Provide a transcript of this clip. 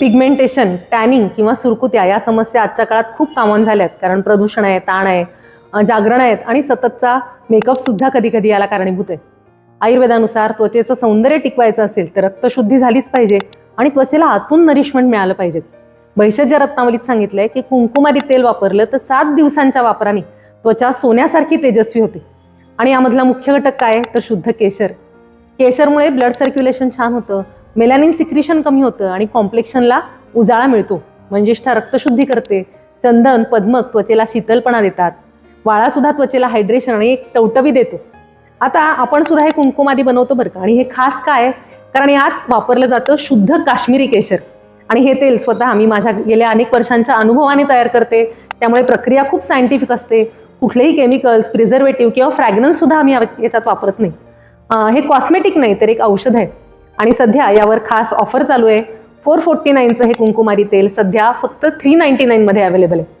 Pigmentation tanning किंवा सुरकुत्या या समस्या आजच्या काळात खूप कॉमन आहेत कारण प्रदूषण आहे ताण आहे जागरण आहेत आणि सततचा मेकअप सुद्धा कधी कधी याला कारणीभूत आहे. आयुर्वेदानुसार त्वचेचं सौंदर्य टिकवायचं असेल तर रक्तशुद्धी झालीच पाहिजे आणि त्वचेला आतून नरिशमेंट मिळालं पाहिजे. भैषज्य रत्नावलीत सांगितलंय की कुंकुमादी तेल वापरलं तर सात दिवसांच्या वापराने त्वचा सोन्यासारखी तेजस्वी होते. आणि यामधला मुख्य घटक काय तर शुद्ध केशर. केशरमुळे ब्लड सर्क्युलेशन छान होतं. मेलॅनिन सिक्रिशन कमी होतं आणि कॉम्प्लेक्शनला उजाळा मिळतो. मंजिष्ठा रक्तशुद्धी करते. चंदन पद्मक त्वचेला शीतलपणा देतात. वाळासुद्धा त्वचेला हायड्रेशन आणि एक टवटवी देतो. आता आपण सुद्धा हे कुंकुमादी बनवतो बरं का. आणि हे खास काय? कारण यात वापरलं जातं शुद्ध काश्मीरी केशर. आणि हे तेल स्वतः मी माझ्या गेल्या अनेक वर्षांच्या अनुभवाने तयार करते. त्यामुळे प्रक्रिया खूप सायंटिफिक असते. कुठलेही केमिकल्स प्रिझर्वेटिव्ह किंवा फ्रॅग्रन्ससुद्धा आम्ही याच्यात वापरत नाही. हे कॉस्मेटिक नाही तर एक औषध आहे. आणि सध्या यावर खास ऑफर चालू आहे. फोर फोर्टी नाईनचं हे कुंकुमारी तेल सध्या फक्त थ्री नाईन्टी नाईनमध्ये अवेलेबल आहे.